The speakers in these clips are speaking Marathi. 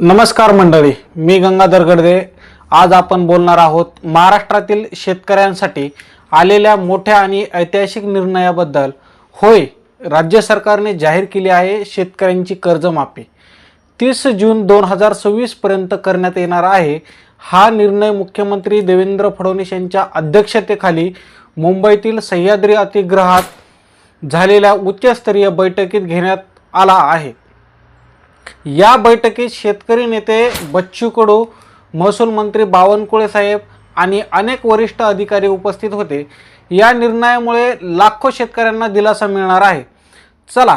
नमस्कार मंडळी मी गंगाधर गडदे आज आपण बोलणार आहोत महाराष्ट्रातील शेतकऱ्यांसाठी आलेल्या मोठ्या आणि ऐतिहासिक निर्णयाबद्दल. होय राज्य सरकारने जाहीर केली आहे शेतकऱ्यांची कर्जमाफी. तीस जून दोन हजार सव्वीसपर्यंत करण्यात येणार आहे हा निर्णय मुख्यमंत्री देवेंद्र फडणवीस यांच्या अध्यक्षतेखाली मुंबईतील सह्याद्री अतिग्रहात झालेल्या उच्चस्तरीय बैठकीत घेण्यात आला आहे. या बैठकीत शेतकरी नेते बच्चू कडू महसूल मंत्री बावनकुळे साहेब आणि अनेक वरिष्ठ अधिकारी उपस्थित होते. या निर्णयामुळे लाखो शेतकऱ्यांना दिलासा मिळणार आहे. चला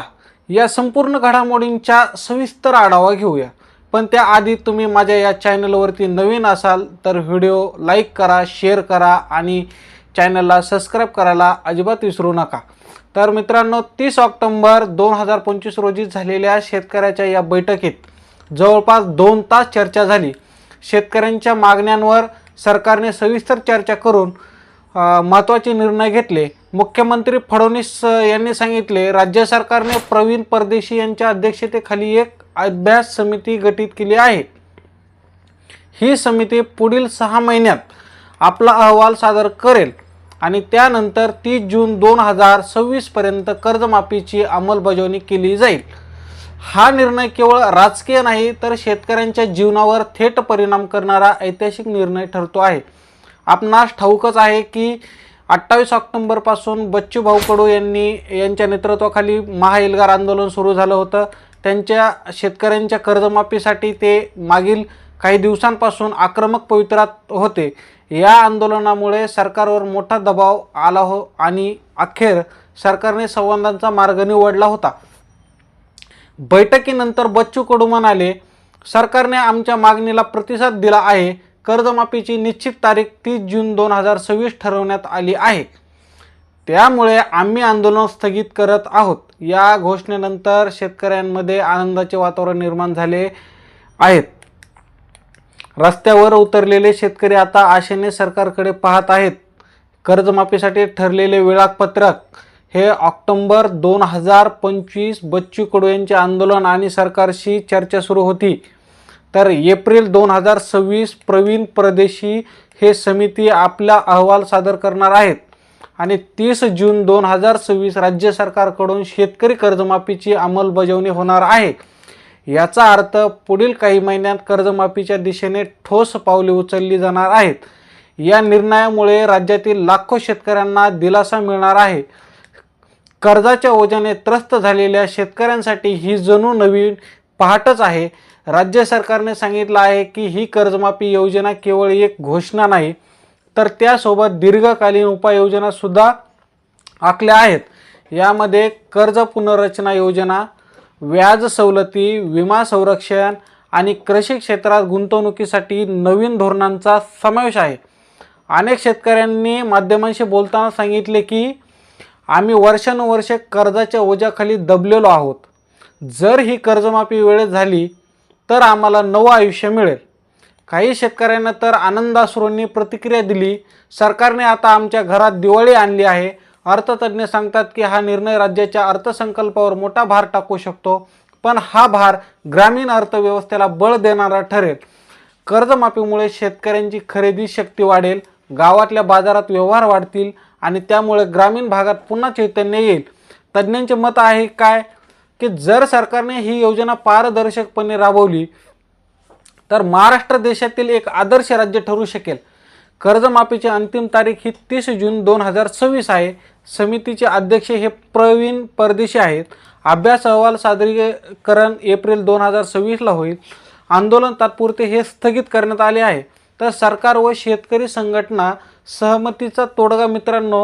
या संपूर्ण घडामोडींचा सविस्तर आढावा घेऊया. पण त्याआधी तुम्ही माझ्या या चॅनलवरती नवीन असाल तर व्हिडिओ लाईक करा शेअर करा आणि चॅनलला सबस्क्राईब करायला अजिबात विसरू नका. तर मित्रांनो तीस ऑक्टोंबर दोन हजार पंचवीस रोजी झालेल्या शेतकऱ्याच्या या बैठकीत जवळपास दोन तास चर्चा झाली. शेतकऱ्यांच्या मागण्यांवर सरकारने सविस्तर चर्चा करून महत्त्वाचे निर्णय घेतले. मुख्यमंत्री फडणवीस यांनी सांगितले राज्य सरकारने प्रवीण परदेशी यांच्या अध्यक्षतेखाली एक अभ्यास समिती गठीत केली आहे. ही समिती पुढील सहा महिन्यात आपला अहवाल सादर करेल. आणि त्यानंतर तीस जून दोन हजार सव्वीसपर्यंत कर्जमाफीची अंमलबजावणी केली जाईल. हा निर्णय केवळ राजकीय नाही तर शेतकऱ्यांच्या जीवनावर थेट परिणाम करणारा ऐतिहासिक निर्णय ठरतो आहे. आपणास ठाऊकच आहे की अठ्ठावीस ऑक्टोंबरपासून बच्चू भाऊ कडू यांनी यांच्या नेतृत्वाखाली महाएल्गार आंदोलन सुरू झालं होतं. त्यांच्या शेतकऱ्यांच्या कर्जमाफीसाठी ते मागील काही दिवसांपासून आक्रमक पवित्रात होते. या आंदोलनामुळे सरकारवर मोठा दबाव आला हो आणि अखेर सरकारने संवादांचा मार्ग निवडला होता. बैठकीनंतर बच्चू कडू म्हणाले सरकारने आमच्या मागणीला प्रतिसाद दिला आहे. कर्जमाफीची निश्चित तारीख तीस जून दोन हजार सव्वीस ठरवण्यात आली आहे. त्यामुळे आम्ही आंदोलन स्थगित करत आहोत. या घोषणेनंतर शेतकऱ्यांमध्ये आनंदाचे वातावरण निर्माण झाले आहेत रस्त्यावर उतरलेले शेतकरी आता आशेने सरकारकडे पाहत आहेत. कर्जमाफीसाठी ठरलेले वेळापत्रक. हे ऑक्टोंबर दोन हजार पंचवीस बच्चू कडू यांचे आंदोलन आणि सरकारशी चर्चा सुरू होती. तर एप्रिल दोन हजार सव्वीस प्रवीण परदेशी हे समिती आपला अहवाल सादर करणार आहेत आणि तीस जून दोन हजार सव्वीस राज्य सरकारकडून शेतकरी कर्जमाफीची अंमलबजावणी होणार आहे. याचा अर्थ पुढील काही महिन्यात कर्जमाफीच्या दिशेने ठोस पावले उचलली जाणार आहेत. या निर्णयामुळे राज्यातील लाखो शेतकऱ्यांना दिलासा मिळणार आहे. कर्जाच्या ओझ्याने त्रस्त झालेल्या शेतकऱ्यांसाठी ही जणू नवीन पहाटच आहे. राज्य सरकारने सांगितलं आहे की ही कर्जमाफी योजना केवळ एक घोषणा नाही तर त्यासोबत दीर्घकालीन उपाययोजनासुद्धा आखल्या आहेत. यामध्ये कर्ज पुनर्रचना योजना व्याज सवलती विमा संरक्षण आणि कृषी क्षेत्रात गुंतवणुकीसाठी नवीन धोरणांचा समावेश आहे. अनेक शेतकऱ्यांनी माध्यमांशी बोलताना सांगितले की आम्ही वर्षानुवर्षे कर्जाच्या ओझ्याखाली दबलेलो आहोत. जर ही कर्जमाफी वेळेत झाली तर आम्हाला नवं आयुष्य मिळेल. काही शेतकऱ्यांना तर आनंदाश्रूंनी प्रतिक्रिया दिली सरकारने आता आमच्या घरात दिवाळी आणली आहे अर्थतज्ज्ञ सांगतात की हा निर्णय राज्याच्या अर्थसंकल्पावर मोठा भार टाकू शकतो पण हा भार ग्रामीण अर्थव्यवस्थेला बळ देणारा ठरेल. कर्जमाफीमुळे शेतकऱ्यांची खरेदी शक्ती वाढेल गावातल्या बाजारात व्यवहार वाढतील आणि त्यामुळे ग्रामीण भागात पुन्हा चैतन्य येईल. तज्ज्ञांचे मत आहे काय? की जर सरकारने ही योजना पारदर्शकपणे राबवली तर महाराष्ट्र देशातील एक आदर्श राज्य ठरू शकेल. कर्जमाफीची अंतिम तारीख ही तीस जून दोन हजार सव्वीस आहे. समितीचे अध्यक्ष हे प्रवीण परदेशी आहेत. अभ्यास अहवाल सादरीकरण एप्रिल दोन हजार सव्वीसला होईल. आंदोलन तात्पुरते हे स्थगित करण्यात आले आहे. तर सरकार व शेतकरी संघटना सहमतीचा तोडगा मित्रांनो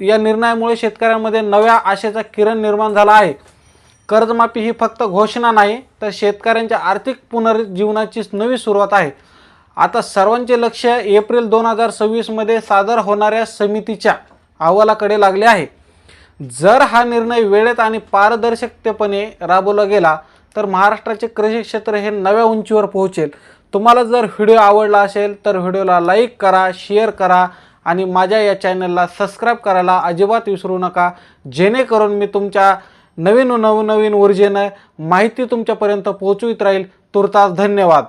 या निर्णयामुळे शेतकऱ्यांमध्ये नव्या आशेचा किरण निर्माण झाला आहे. कर्जमाफी ही फक्त घोषणा नाही तर शेतकऱ्यांच्या आर्थिक पुनर्जीवनाची नवी सुरुवात आहे. आता सर्वांचे लक्ष एप्रिल दोन हजार सव्वीसमध्ये सादर होणाऱ्या समितीच्या अहवालाकडे लागले आहे. जर हा निर्णय वेळेत आणि पारदर्शकतेपणे राबवला गेला तर महाराष्ट्राचे कृषी क्षेत्र हे नव्या उंचीवर पोहोचेल. तुम्हाला जर व्हिडिओ आवडला असेल तर व्हिडिओला लाईक करा शेअर करा आणि माझ्या या चॅनलला सबस्क्राईब करायला अजिबात विसरू नका. जेणेकरून मी तुमच्या नवीन नवनवीन ऊर्जेनं माहिती तुमच्यापर्यंत पोहोचवित राहील. तुर्तास धन्यवाद.